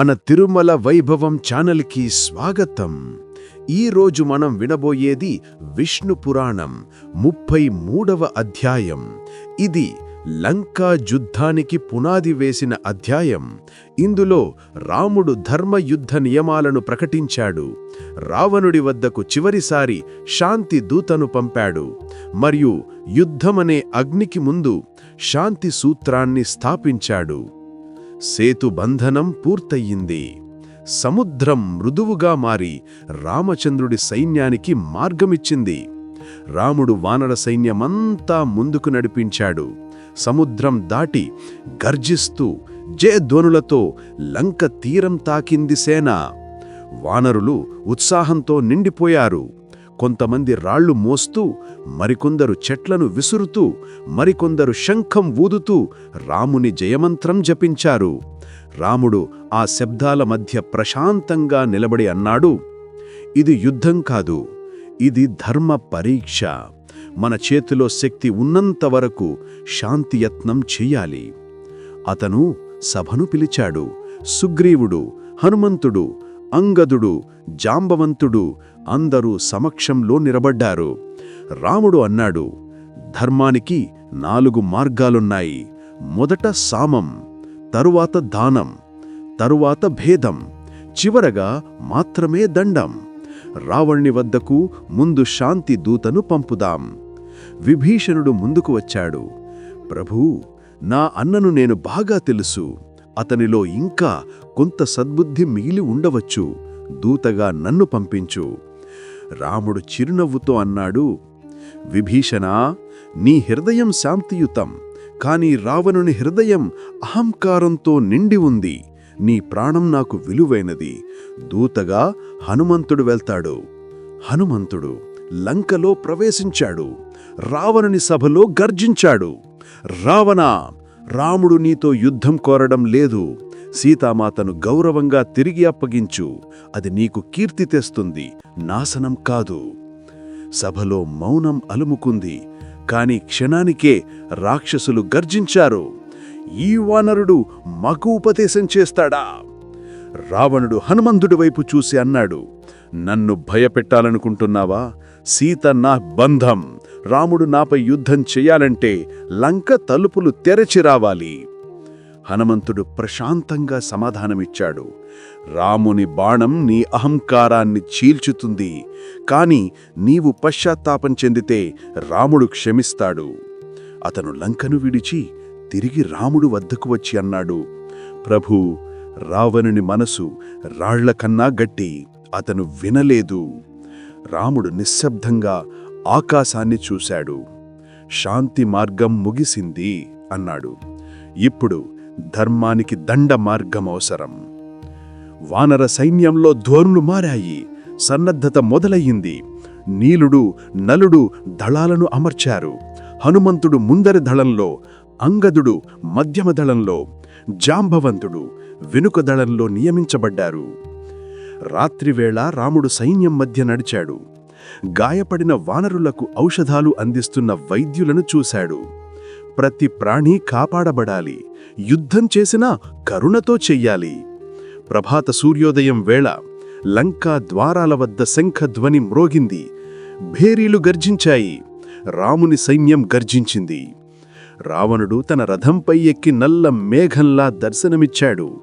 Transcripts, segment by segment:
మన తిరుమల వైభవం ఛానల్కి స్వాగతం. ఈరోజు మనం వినబోయేది విష్ణు పురాణం ముప్పై మూడవ అధ్యాయం. ఇది లంకా యుద్ధానికి పునాది వేసిన అధ్యాయం. ఇందులో రాముడు ధర్మ యుద్ధ నియమాలను ప్రకటించాడు. రావణుడి వద్దకు చివరిసారి శాంతి దూతను పంపాడు. మరియు యుద్ధమనే అగ్నికి ముందు శాంతి సూత్రాన్ని స్థాపించాడు. సేతుబంధనం పూర్తయింది. సముద్రం మృదువుగా మారి రామచంద్రుడి సైన్యానికి మార్గమిచ్చింది. రాముడు వానర సైన్యమంతా ముందుకు నడిపించాడు. సముద్రం దాటి గర్జిస్తూ జయధ్వనులతో లంక తీరం తాకింది సేన. వానరులు ఉత్సాహంతో నిండిపోయారు. కొంతమంది రాళ్ళు మోస్తూ మరికొందరు చెట్లను విసురుతూ మరికొందరు శంఖం ఊదుతూ రాముని జయమంత్రం జపించారు. రాముడు ఆ శబ్దాల మధ్య ప్రశాంతంగా నిలబడి అన్నాడు ఇది యుద్ధం కాదు ఇది ధర్మ పరీక్ష. మన చేతిలో శక్తి ఉన్నంత వరకు శాంతియత్నం చెయ్యాలి అతను సభను పిలిచాడు సుగ్రీవుడు హనుమంతుడు అంగదుడు జాంబవంతుడు అందరూ సమక్షంలో నిలబడ్డారు. రాముడు అన్నాడు ధర్మానికి నాలుగు మార్గాలున్నాయి. మొదట సామం తరువాత దానం తరువాత భేదం చివరగా మాత్రమే దండం. రావణ్ణి వద్దకు ముందు శాంతి దూతను పంపుదాం. విభీషణుడు ముందుకు వచ్చాడు ప్రభూ నా అన్నను నేను బాగా తెలుసు. అతనిలో ఇంకా కొంత సద్బుద్ధి మిగిలి ఉండవచ్చు. దూతగా నన్ను పంపించు. రాముడు చిరునవ్వుతో అన్నాడు విభీషణా నీ హృదయం శాంతియుతం కాని రావణుని హృదయం అహంకారంతో నిండి ఉంది. నీ ప్రాణం నాకు విలువైనది. దూతగా హనుమంతుడు వెళ్తాడు. హనుమంతుడు లంకలో ప్రవేశించాడు. రావణుని సభలో గర్జించాడు. రావణా రాముడు నీతో యుద్ధం కోరడం లేదు. సీతామాతను గౌరవంగా తిరిగి అప్పగించు. అది నీకు కీర్తి తెస్తుంది నాశనం కాదు. సభలో మౌనం అలుముకుంది కాని క్షణానికే రాక్షసులు గర్జించారు. ఈ వానరుడు మకు ఉపదేశం చేస్తాడా? రావణుడు హనుమంతుడి వైపు చూసి అన్నాడు నన్ను భయపెట్టాలనుకుంటున్నావా? సీత నా బంధం. రాముడు నాపై యుద్ధం చెయ్యాలంటే లంక తలుపులు తెరచి రావాలి. హనుమంతుడు ప్రశాంతంగా సమాధానమిచ్చాడు. రాముని బాణం నీ అహంకారాన్ని చీల్చుతుంది. కాని నీవు పశ్చాత్తాపం చెందితే రాముడు క్షమిస్తాడు. అతను లంకను విడిచి తిరిగి రాముడు వద్దకు వచ్చి అన్నాడు. ప్రభూ రావణుని మనసు రాళ్ళకన్నా గట్టి అతను వినలేదు. రాముడు నిశ్శబ్దంగా ఆకాశాన్ని చూశాడు. శాంతి మార్గం ముగిసింది అన్నాడు. ఇప్పుడు ధర్మానికి దండ మార్గం అవసరం వానర సైన్యంలో ధోరణులు మారాయి సన్నద్ధత మొదలయ్యింది. నీలుడు నలుడు దళాలను అమర్చారు. హనుమంతుడు ముందరి దళంలో అంగదుడు మధ్యమ దళంలో జాంబవంతుడు వెనుక దళంలో నియమించబడ్డారు. రాత్రివేళ రాముడు సైన్యం మధ్య నడిచాడు. గాయపడిన వానరులకు ఔషధాలు అందిస్తున్న వైద్యులను చూశాడు. ప్రతి ప్రాణి కాపాడబడాలి. యుద్ధం చేసినా కరుణతో చెయ్యాలి. ప్రభాత సూర్యోదయం వేళ లంకా ద్వారాల వద్ద శంఖధ్వని మ్రోగింది. భేరీలు గర్జించాయి. రాముని సైన్యం గర్జించింది. రావణుడు తన రథంపై ఎక్కి నల్ల మేఘంలా దర్శనమిచ్చాడు.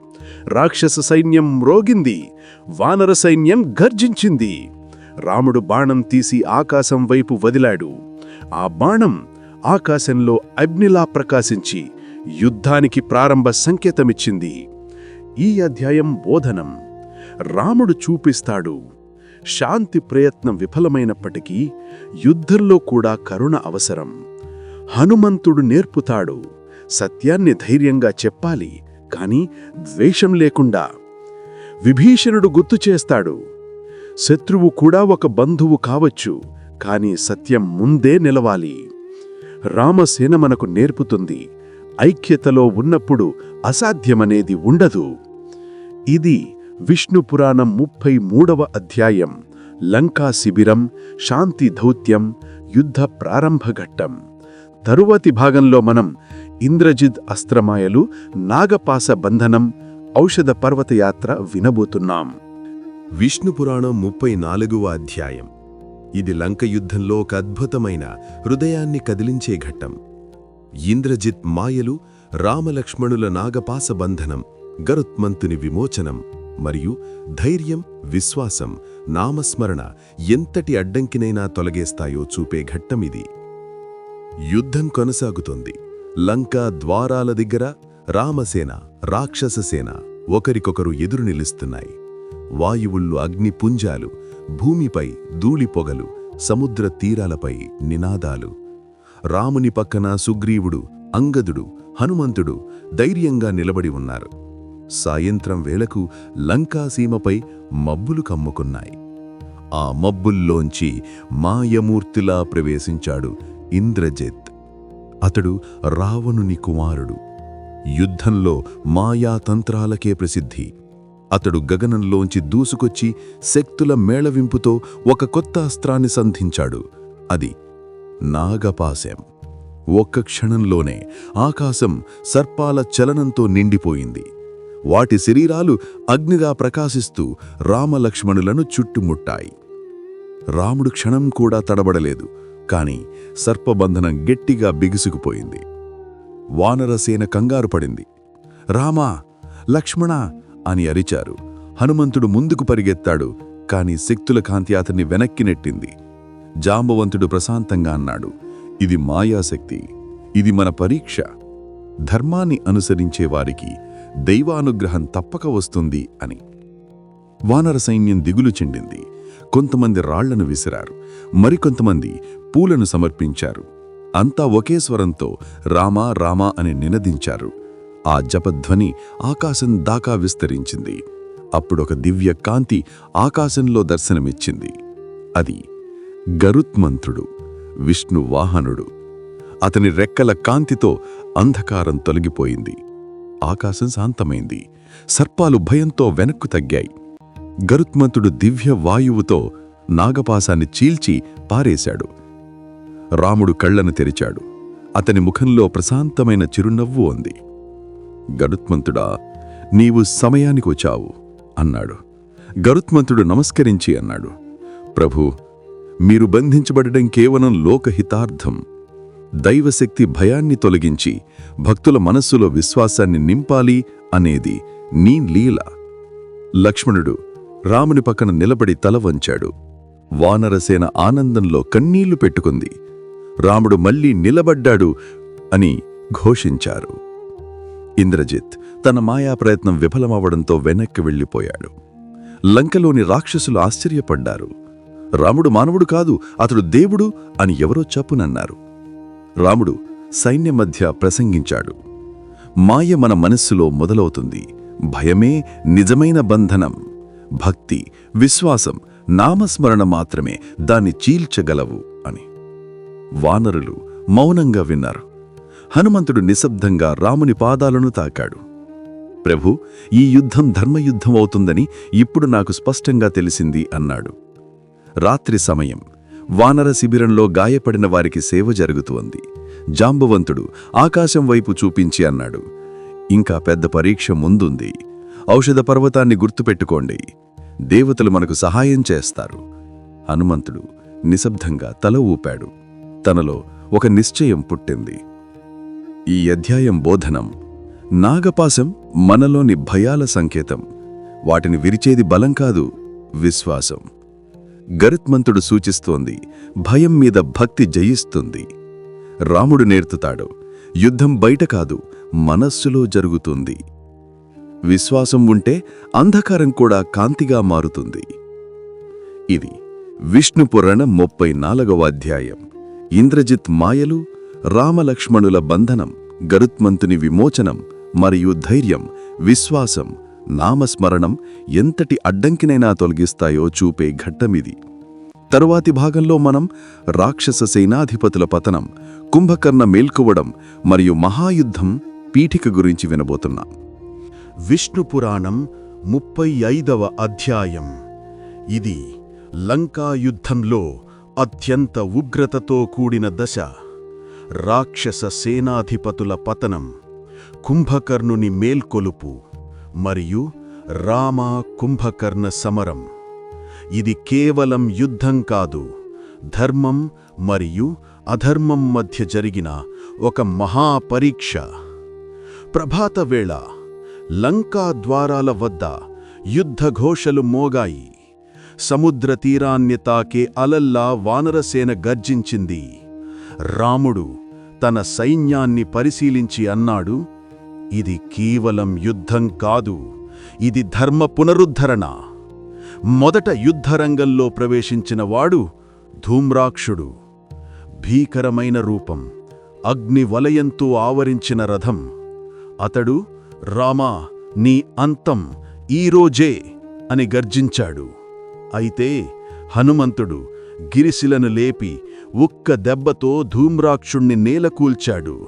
రాక్షస సైన్యం మ్రోగింది. వానర సైన్యం గర్జించింది. రాముడు బాణం తీసి ఆకాశం వైపు వదిలాడు. ఆ బాణం ఆకాశంలో అగ్నిలా ప్రకాశించి యుద్ధానికి ప్రారంభ సంకేతమిచ్చింది. ఈ అధ్యాయం బోధనం. రాముడు చూపిస్తాడు. శాంతి ప్రయత్నం విఫలమైనప్పటికీ యుద్ధంలో కూడా కరుణ అవసరం. హనుమంతుడు నేర్పుతాడు. సత్యాన్ని ధైర్యంగా చెప్పాలి కాని ద్వేషం లేకుండా. విభీషణుడు గుర్తు చేస్తాడు. శత్రువు కూడా ఒక బంధువు కావచ్చు కాని సత్యం ముందే నిలవాలి. రామసేన మనకు నేర్పుతుంది. ఐక్యతలో ఉన్నప్పుడు అసాధ్యమనేది ఉండదు. ఇది విష్ణు పురాణం ముప్పై మూడవ అధ్యాయం లంకా శిబిరం శాంతి దౌత్యం యుద్ధ ప్రారంభఘట్టం తరువాతి భాగంలో మనం ఇంద్రజిత్ అస్త్రమాయలు నాగపాస బంధనం ఔషధ పర్వతయాత్ర వినబోతున్నాం. విష్ణు పురాణం ముప్పై నాలుగవ అధ్యాయం. ఇది లంక యుద్ధంలో ఒక అద్భుతమైన హృదయాన్ని కదిలించే ఘట్టం. ఇంద్రజిత్ మాయలు రామలక్ష్మణుల నాగపాస బంధనం గరుత్మంతుని విమోచనం మరియు ధైర్యం విశ్వాసం నామస్మరణ ఎంతటి అడ్డంకినైనా తొలగేస్తాయో చూపే ఘట్టమిది యుద్ధం కొనసాగుతోంది. లంక ద్వారాల దగ్గర రామసేన రాక్షససేన ఒకరికొకరు ఎదురు నిలుస్తున్నాయి. వాయువుళ్ళు అగ్నిపుంజాలు భూమిపై ధూళిపొగలు సముద్ర తీరాలపై నినాదాలు రాముని పక్కన సుగ్రీవుడు అంగదుడు హనుమంతుడు ధైర్యంగా నిలబడి ఉన్నారు. సాయంత్రం వేళకు లంకాసీమపై మబ్బులు కమ్ముకున్నాయి. ఆ మబ్బుల్లోంచి మాయమూర్తిలా ప్రవేశించాడు ఇంద్రజిత్. అతడు రావణుని కుమారుడు. యుద్ధంలో మాయాతంత్రాలకే ప్రసిద్ధి. అతడు గగనంలోంచి దూసుకొచ్చి శక్తుల మేళవింపుతో ఒక కొత్త అస్త్రాన్ని సంధించాడు. అది నాగపాశం. ఒక్క క్షణంలోనే ఆకాశం సర్పాల చలనంతో నిండిపోయింది. వాటి శరీరాలు అగ్నిగా ప్రకాశిస్తూ రామలక్ష్మణులను చుట్టుముట్టాయి. రాముడు క్షణం కూడా తడబడలేదు కాని సర్పబంధనం గట్టిగా బిగుసుకుపోయింది. వానరసేన కంగారు పడింది. రామా లక్ష్మణ అని అరిచారు. హనుమంతుడు ముందుకు పరిగెత్తాడు కాని శక్తుల కాంతి అతన్ని వెనక్కి నెట్టింది. జాంబవంతుడు ప్రశాంతంగా అన్నాడు ఇది మాయాశక్తి ఇది మన పరీక్ష. ధర్మాన్ని అనుసరించే వారికి దైవానుగ్రహం తప్పక వస్తుంది అని. వానర సైన్యం దిగులు చెందింది. కొంతమంది రాళ్ళను విసిరారు మరికొంతమంది పూలను సమర్పించారు. అంతా ఒకే స్వరంతో రామా రామా అని నినదించారు. ఆ జపధ్వని ఆకాశం దాకా విస్తరించింది. అప్పుడొక దివ్య కాంతి ఆకాశంలో దర్శనమిచ్చింది. అది గరుత్మంతుడు విష్ణు వాహనుడు అతని రెక్కల కాంతితో అంధకారం తొలగిపోయింది. ఆకాశం శాంతమైంది. సర్పాలు భయంతో వెనక్కు తగ్గాయి. గరుత్మంతుడు దివ్య వాయువుతో నాగపాసాన్ని చీల్చి పారేశాడు. రాముడు కళ్ళను తెరిచాడు. అతని ముఖంలో ప్రశాంతమైన చిరునవ్వు ఉంది. గరుత్మంతుడా నీవు సమయానికి వచ్చావు అన్నాడు. గరుత్మంతుడు నమస్కరించి అన్నాడు. ప్రభు మీరు బంధించబడడం కేవలం లోకహితార్థం. దైవశక్తి భయాన్ని తొలగించి భక్తుల మనస్సులో విశ్వాసాన్ని నింపాలి అనేది నీ లీల. లక్ష్మణుడు రాముని పక్కన నిలబడి తల వంచాడు. వానరసేన ఆనందంలో కన్నీళ్ళు పెట్టుకుంది. రాముడు మళ్ళీ నిలబడ్డాడు అని ఘోషించారు. ఇంద్రజిత్ తన మాయా ప్రయత్నం విఫలమవడంతో వెనక్కి వెళ్ళిపోయాడు. లంకలోని రాక్షసులు ఆశ్చర్యపడ్డారు. రాముడు మానవుడు కాదు అతడు దేవుడు అని ఎవరో చెప్పునన్నారు. రాముడు సైన్య మధ్య ప్రసంగించాడు. మాయ మన మనస్సులో మొదలవుతుంది. భయమే నిజమైన బంధనం. భక్తి విశ్వాసం నామస్మరణ మాత్రమే దాన్ని చీల్చగలవు అని. వానరులు మౌనంగా విన్నారు. హనుమంతుడు నిశ్శబ్దంగా రాముని పాదాలను తాకాడు. ప్రభు ఈ యుద్ధం ధర్మయుద్ధం అవుతుందని ఇప్పుడు నాకు స్పష్టంగా తెలిసింది అన్నాడు. రాత్రి సమయం వానర శిబిరంలో గాయపడిన వారికి సేవ జరుగుతోంది జాంబవంతుడు ఆకాశం వైపు చూపించి అన్నాడు ఇంకా పెద్ద పరీక్ష ముందుంది. ఔషధ పర్వతాన్ని గుర్తుపెట్టుకోండి. దేవతలు మనకు సహాయం చేస్తారు. హనుమంతుడు నిశ్శబ్దంగా తల ఊపాడు. తనలో ఒక నిశ్చయం పుట్టింది. ఈ అధ్యాయం బోధనం నాగపాశం మనలోని భయాల సంకేతం. వాటిని విరిచేది బలం కాదు విశ్వాసం. గరుత్మంతుడు సూచిస్తోంది భయం మీద భక్తి జయిస్తుంది. రాముడు నేర్తుతాడు యుద్ధం బయట కాదు మనస్సులో జరుగుతుంది. విశ్వాసం ఉంటే అంధకారం కూడా కాంతిగా మారుతుంది. ఇది విష్ణు పురాణ ముప్పై నాలుగవ అధ్యాయం. ఇంద్రజిత్ మాయలు రామలక్ష్మణుల బంధనం గరుత్మంతుని విమోచనం మరియు ధైర్యం విశ్వాసం నామస్మరణం ఎంతటి అడ్డంకినైనా తొలగిస్తాయో చూపే ఘట్టమిది. తరువాతి భాగంలో మనం రాక్షస సేనాధిపతుల పతనం కుంభకర్ణ మేల్కోవడం మరియు మహాయుద్ధం పీఠిక గురించి వినబోతున్నాం. విష్ణు పురాణం ముప్పై ఐదవ అధ్యాయం. ఇది లంకాయుద్ధంలో అత్యంత ఉగ్రతతో కూడిన దశ. రాక్షస సేనాధిపతుల పతనం కుంభకర్ణుని మేల్కొలుపు మరియు రామ కుంభకర్ణ సమరం. ఇది కేవలం యుద్ధం కాదు ధర్మం మరియు అధర్మం మధ్య జరిగిన ఒక మహాపరీక్ష. ప్రభాతవేళ లంకా ద్వారాల వద్ద యుద్ధఘోషలు మోగాయి. సముద్ర తీరాన్ని తాకే అలల్లా వానరసేన గర్జించింది. రాముడు తన సైన్యాన్ని పరిశీలించి అన్నాడు ఇది కేవలం యుద్ధం కాదు ఇది ధర్మ పునరుద్ధరణ. మొదట యుద్ధరంగంలో ప్రవేశించిన వాడు ధూమ్రాక్షుడు. భీకరమైన రూపం అగ్ని వలయంతో ఆవరించిన రథం. అతడు రామా నీ అంతం ఈరోజే అని గర్జించాడు. అయితే హనుమంతుడు గిరిశిలను లేపి ఉక్క దెబ్బతో ధూమ్రాక్షుణ్ణి నేలకూల్చాడు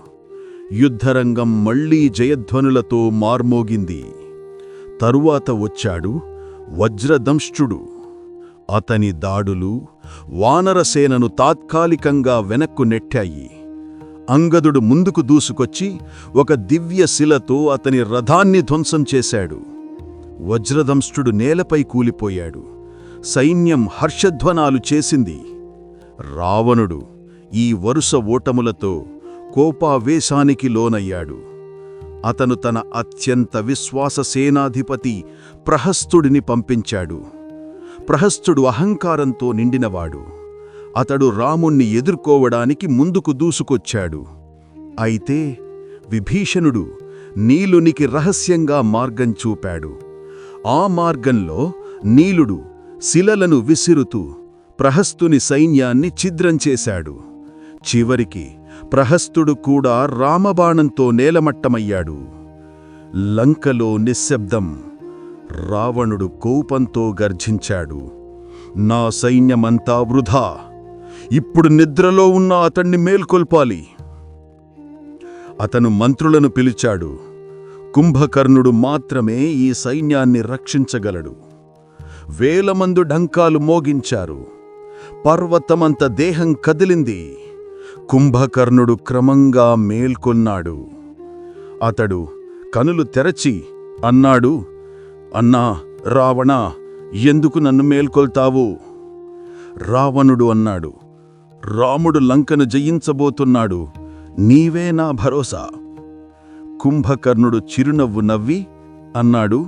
యుద్ధరంగం మళ్ళీ జయధ్వనులతో మార్మోగింది. తరువాత వచ్చాడు వజ్రదంష్ట్రుడు. అతని దాడులు వానరసేనను తాత్కాలికంగా వెనక్కు నెట్టాయి. అంగదుడు ముందుకు దూసుకొచ్చి ఒక దివ్య శిలతో అతని రథాన్ని ధ్వంసం చేశాడు. వజ్రదంష్ట్రుడు నేలపై కూలిపోయాడు. సైన్యం హర్షధ్వనాలు చేసింది. రావణుడు ఈ వరుస ఓటములతో కోపావేశానికి లోనయ్యాడు. అతను తన అత్యంత విశ్వాస సేనాధిపతి ప్రహస్తుడిని పంపించాడు. ప్రహస్తుడు అహంకారంతో నిండినవాడు. అతడు రాముణ్ణి ఎదుర్కోవడానికి ముందుకు దూసుకొచ్చాడు. అయితే విభీషణుడు నీలునికి రహస్యంగా మార్గం చూపాడు. ఆ మార్గంలో నీలుడు శిలలను విసిరుతూ ప్రహస్తుని సైన్యాన్ని ఛిద్రం చేశాడు. చివరికి ప్రహస్తుడు కూడా రామబాణంతో నేలమట్టమయ్యాడు. లంకలో నిశ్శబ్దం రావణుడు కోపంతో గర్జించాడు. నా సైన్యమంతా వృధా. ఇప్పుడు నిద్రలో ఉన్న అతణ్ణి మేల్కొల్పాలి. అతను మంత్రులను పిలిచాడు. కుంభకర్ణుడు మాత్రమే ఈ సైన్యాన్ని రక్షించగలడు. వేలమందు ఢంకాలు మోగించారు. పర్వతమంత దేహం కదిలింది. కుంభకర్ణుడు క్రమంగా మేల్కొన్నాడు. అతడు కనులు తెరచి అన్నాడు అన్నా రావణ ఎందుకు నన్ను మేల్కొల్తావు? రావణుడు అన్నాడు రాముడు లంకను జయించబోతున్నాడు నీవే నా భరోసా. కుంభకర్ణుడు చిరునవ్వు నవ్వి అన్నాడు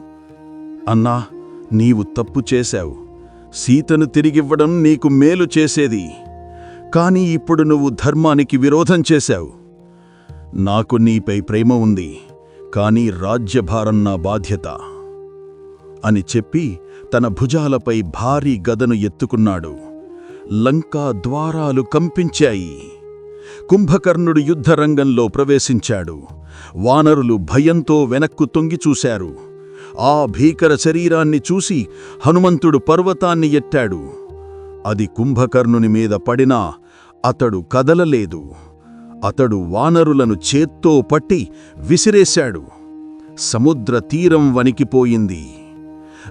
అన్నా నీవు తప్పు చేశావు. సీతను తిరిగివ్వడం నీకు మేలు చేసేది. కాని ఇప్పుడు నువ్వు ధర్మానికి విరోధం చేశావు. నాకు నీపై ప్రేమ ఉంది కానీ రాజ్యభారం నా బాధ్యత అని చెప్పి తన భుజాలపై భారీ గదను ఎత్తుకున్నాడు. లంకా ద్వారాలు కంపించాయి. కుంభకర్ణుడు యుద్ధరంగంలో ప్రవేశించాడు. వానరులు భయంతో వెనక్కు తొంగి చూశారు. ఆ భీకర శరీరాన్ని చూసి హనుమంతుడు పర్వతాన్ని ఎట్టాడు. అది కుంభకర్ణుని మీద పడినా అతడు కదలలేదు. అతడు వానరులను చేత్తో పట్టి విసిరేశాడు. సముద్ర తీరం వణికిపోయింది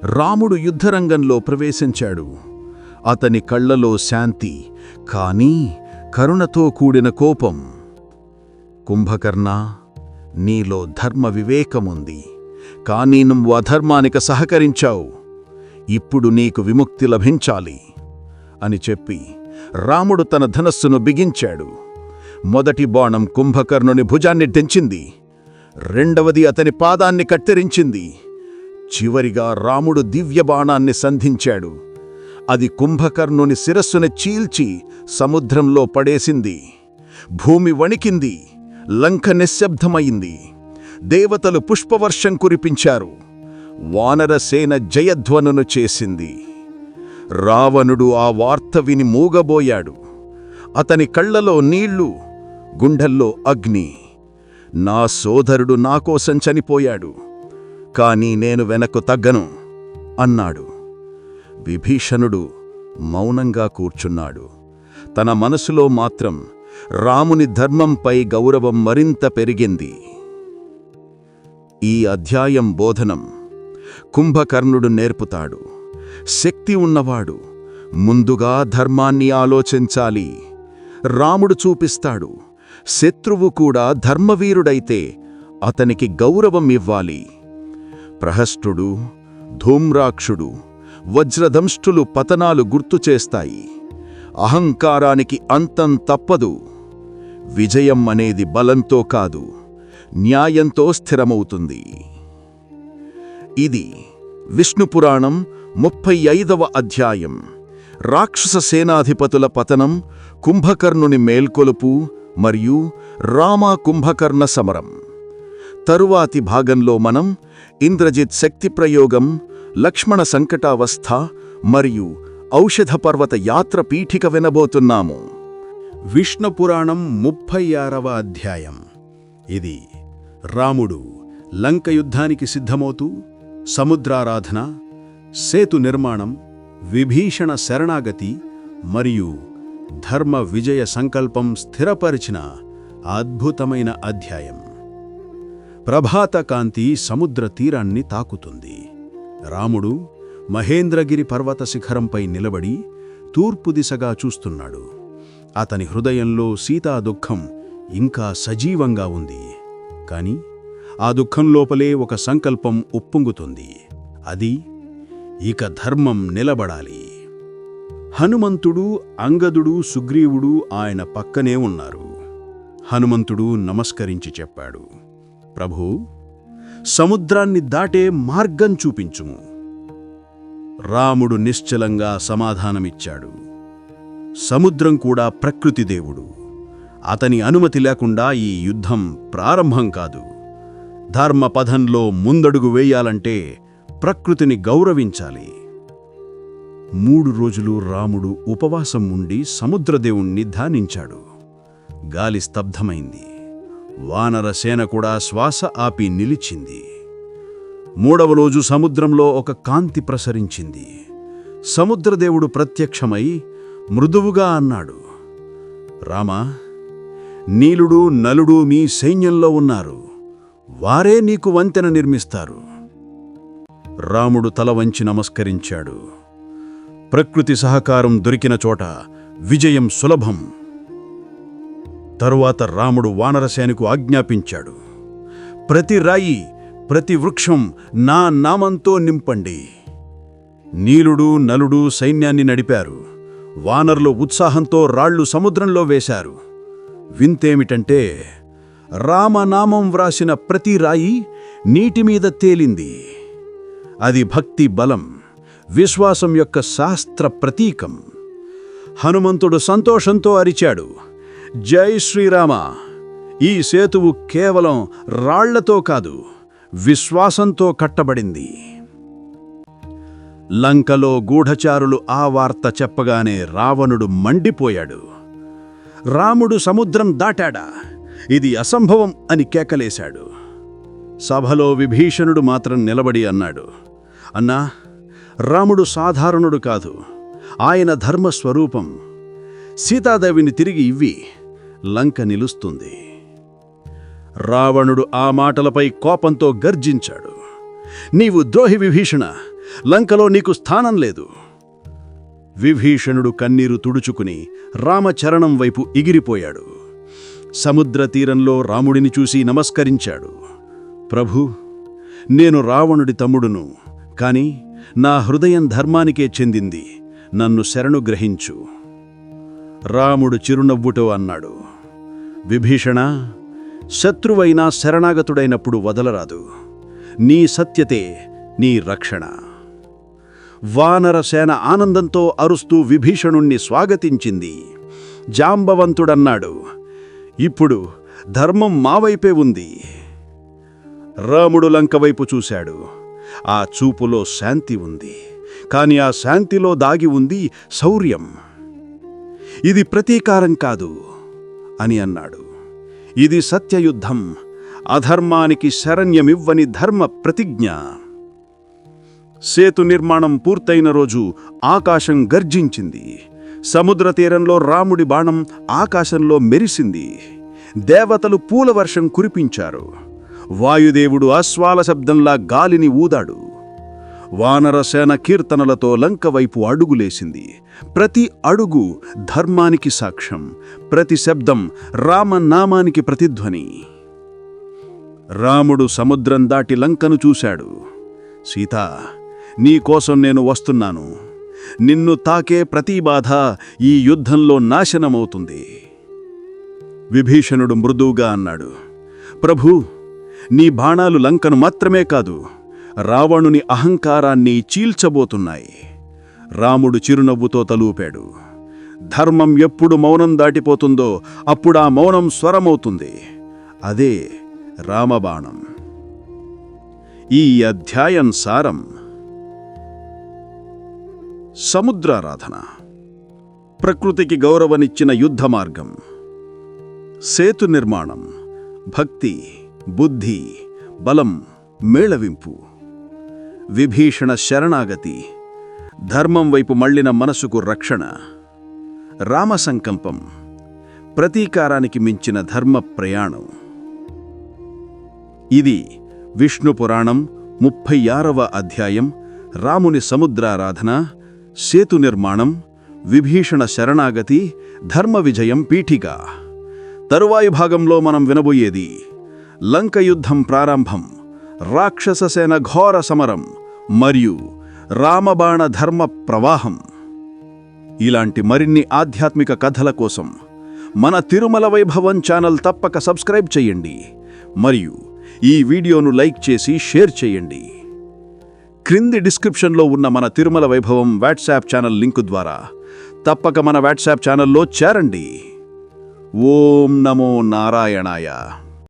రాముడు యుద్ధరంగంలో ప్రవేశించాడు. అతని కళ్ళలో శాంతి కానీ కరుణతో కూడిన కోపం. కుంభకర్ణ నీలో ధర్మ వివేకముంది. కానీ నువ్వు అధర్మానికి సహకరించావు. ఇప్పుడు నీకు విముక్తి లభించాలి. అని చెప్పి రాముడు తన ధనస్సును బిగించాడు. మొదటి బాణం కుంభకర్ణుని భుజాన్ని తెంచింది రెండవది అతని పాదాన్ని కత్తిరించింది. చివరిగా రాముడు దివ్య బాణాన్ని సంధించాడు. అది కుంభకర్ణుని శిరస్సును చీల్చి సముద్రంలో పడేసింది. భూమి వణికింది. లంక నిశ్శబ్దమైంది. దేవతలు పుష్పవర్షం కురిపించారు. వానరసేన జయధ్వనును చేసింది. రావణుడు ఆ వార్త విని మూగబోయాడు. అతని కళ్ళలో నీళ్ళు గుండెల్లో అగ్ని. నా సోదరుడు నాకోసం చనిపోయాడు. కాని నేను వెనక్కు తగ్గను అన్నాడు. విభీషణుడు మౌనంగా కూర్చున్నాడు. తన మనసులో మాత్రం రాముని ధర్మంపై గౌరవం మరింత పెరిగింది. ఈ అధ్యాయం బోధనం కుంభకర్ణుడు నేర్పుతాడు. శక్తి ఉన్నవాడు. ముందుగా ధర్మాన్ని ఆలోచించాలి. రాముడు చూపిస్తాడు. శత్రువు కూడా ధర్మవీరుడైతే అతనికి గౌరవం ఇవ్వాలి. ప్రహస్టుడు ధూమ్రాక్షుడు వజ్రదంష్టులు పతనాలు గుర్తు చేస్తాయి. అహంకారానికి అంతం తప్పదు. విజయం అనేది బలంతో కాదు న్యాయంతో స్థిరమవుతుంది. ఇది విష్ణుపురాణం ముప్పై ఐదవ అధ్యాయం. రాక్షస సేనాధిపతుల పతనం కుంభకర్ణుని మేల్కొలుపు మరియు రామా కుంభకర్ణ సమరం. తరువాతి భాగంలో మనం ఇంద్రజిత్ శక్తి ప్రయోగం లక్ష్మణ సంకటావస్థ మరియు ఔషధ పర్వత యాత్ర పీఠిక వినబోతున్నాము. విష్ణుపురాణం ముప్పై ఆరవ అధ్యాయం. ఇది రాముడు లంక యుద్ధానికి సిద్ధమవుతూ సముద్రారాధన సేతు నిర్మాణం విభీషణ శరణాగతి మరియు ధర్మ విజయ సంకల్పం స్థిరపరిచిన అద్భుతమైన అధ్యాయం. ప్రభాత కాంతి సముద్ర తీరాన్ని తాకుతుంది. రాముడు మహేంద్రగిరి పర్వత శిఖరంపై నిలబడి తూర్పు దిశగా చూస్తున్నాడు. అతని హృదయంలో సీతా దుఃఖం ఇంకా సజీవంగా ఉంది. కాని ఆ దుఃఖం లోపలే ఒక సంకల్పం ఉప్పొంగుతుంది. అది ఇక ధర్మం నిలబడాలి. హనుమంతుడు అంగదుడు సుగ్రీవుడు ఆయన పక్కనే ఉన్నారు. హనుమంతుడు నమస్కరించి చెప్పాడు ప్రభూ సముద్రాన్ని దాటే మార్గం చూపించుము. రాముడు నిశ్చలంగా సమాధానమిచ్చాడు సముద్రం కూడా ప్రకృతి దేవుడు. అతని అనుమతి లేకుండా ఈ యుద్ధం ప్రారంభం కాదు. ధర్మపథంలో ముందడుగు వేయాలంటే ప్రకృతిని గౌరవించాలి. మూడు రోజులు రాముడు ఉపవాసం ఉండి సముద్రదేవుణ్ణి ధ్యానించాడు. గాలి స్తబ్ధమైంది. వానర సేన కూడా శ్వాస ఆపి నిలిచింది. మూడవ రోజు సముద్రంలో ఒక కాంతి ప్రసరించింది. సముద్రదేవుడు ప్రత్యక్షమై మృదువుగా అన్నాడు. రామా నీలుడు నలుడు మీ సైన్యంలో ఉన్నారు. వారే నీకు వంతెన నిర్మిస్తారు. రాముడు తల వంచి నమస్కరించాడు. ప్రకృతి సహకారం దొరికిన చోట విజయం సులభం. తరువాత రాముడు వానరసేనకు ఆజ్ఞాపించాడు. ప్రతి రాయి ప్రతి వృక్షం నా నామంతో నింపండి. నీలుడు నలుడు సైన్యాన్ని నడిపారు. వానరులు ఉత్సాహంతో రాళ్ళు సముద్రంలో వేశారు. వింతేమిటంటే రామనామం వ్రాసిన ప్రతి రాయి నీటిమీద తేలింది. అది భక్తి బలం విశ్వాసం యొక్క శాస్త్ర ప్రతీకం. హనుమంతుడు సంతోషంతో అరిచాడు. జై శ్రీరామ! ఈ సేతువు కేవలం రాళ్ళతో కాదు విశ్వాసంతో కట్టబడింది. లంకలో గూఢచారులు ఆ వార్త చెప్పగానే రావణుడు మండిపోయాడు. రాముడు సముద్రం దాటాడా? ఇది అసంభవం అని కేకలేశాడు. సభలో విభీషణుడు మాత్రం నిలబడి అన్నాడు. అన్నా రాముడు సాధారణుడు కాదు. ఆయన ధర్మస్వరూపం. సీతాదేవిని తిరిగి ఇవ్వి లంక నిలుస్తుంది. రావణుడు ఆ మాటలపై కోపంతో గర్జించాడు. నీవు ద్రోహి విభీషణ లంకలో నీకు స్థానం లేదు. విభీషణుడు కన్నీరు తుడుచుకుని రామచరణం వైపు ఎగిరిపోయాడు. సముద్ర తీరంలో రాముడిని చూసి నమస్కరించాడు. ప్రభు నేను రావణుడి తమ్ముడును కాని నా హృదయం ధర్మానికే చెందింది. నన్ను శరణు గ్రహించు. రాముడు చిరునవ్వుటో అన్నాడు. విభీషణ శత్రువైనా శరణాగతుడైనప్పుడు వదలరాదు. నీ సత్యతే నీ రక్షణ. వానరసేన ఆనందంతో అరుస్తూ విభీషణుణ్ణి స్వాగతించింది. జాంబవంతుడన్నాడు. ఇప్పుడు ధర్మం మావైపే ఉంది. రాముడు లంక వైపు చూశాడు. ఆ చూపులో శాంతి ఉంది. కాని ఆ శాంతిలో దాగి ఉంది శౌర్యం. ఇది ప్రతీకారం కాదు అని అన్నాడు. ఇది సత్యయుద్ధం. అధర్మానికి శరణ్యమివ్వని ధర్మ ప్రతిజ్ఞ. సేతు నిర్మాణం పూర్తయిన రోజు ఆకాశం గర్జించింది. సముద్ర తీరంలో రాముడి బాణం ఆకాశంలో మెరిసింది. దేవతలు పూలవర్షం కురిపించారు. వాయుదేవుడు అశ్వాల శబ్దంలా గాలిని ఊదాడు. వానరసేన కీర్తనలతో లంక వైపు అడుగులేసింది ప్రతి అడుగు ధర్మానికి సాక్ష్యం ప్రతి శబ్దం రామనామానికి ప్రతిధ్వని. రాముడు సముద్రం దాటి లంకను చూశాడు. సీతా నీకోసం నేను వస్తున్నాను. నిన్ను తాకే ప్రతి బాధ ఈ యుద్ధంలో నాశనమవుతుంది. విభీషణుడు మృదువుగా అన్నాడు. ప్రభూ నీ బాణాలు లంకను మాత్రమే కాదు రావణుని అహంకారాన్ని చీల్చబోతున్నాయి. రాముడు చిరునవ్వుతో తలూపాడు. ధర్మం ఎప్పుడు మౌనం దాటిపోతుందో అప్పుడా మౌనం స్వరమవుతుంది. అదే రామబాణం. ఈ అధ్యాయం సారం. సముద్రారాధన. ప్రకృతికి గౌరవనిచ్చిన యుద్ధ మార్గం. సేతు నిర్మాణం. భక్తి. బుద్ధి బలం మేళవింపు. విభీషణ శరణాగతి ధర్మం వైపు మళ్ళిన మనసుకు రక్షణ. రామ సంకల్పం ప్రతీకారానికి మించిన ధర్మ ప్రయాణం. ఇది విష్ణు పురాణం ముప్పై ఆరవ అధ్యాయం రాముని సముద్రారాధన సేతు నిర్మాణం విభీషణ శరణాగతి ధర్మ విజయం పీఠిక. తరువాయి భాగంలో మనం వినబోయేది లంక యుద్ధం ప్రారంభం రాక్షససేన ఘోర సమరం మరియు రామబాణ ధర్మ ప్రవాహం. ఇలాంటి మరిన్ని ఆధ్యాత్మిక కథల కోసం మన తిరుమల వైభవం ఛానల్ తప్పక సబ్స్క్రైబ్ చేయండి మరియు ఈ వీడియోను లైక్ చేసి షేర్ చేయండి. క్రింది డిస్క్రిప్షన్లో ఉన్న మన తిరుమల వైభవం వాట్సాప్ ఛానల్ లింకు ద్వారా తప్పక మన వాట్సాప్ ఛానల్లో చేరండి. ఓం నమో నారాయణాయ.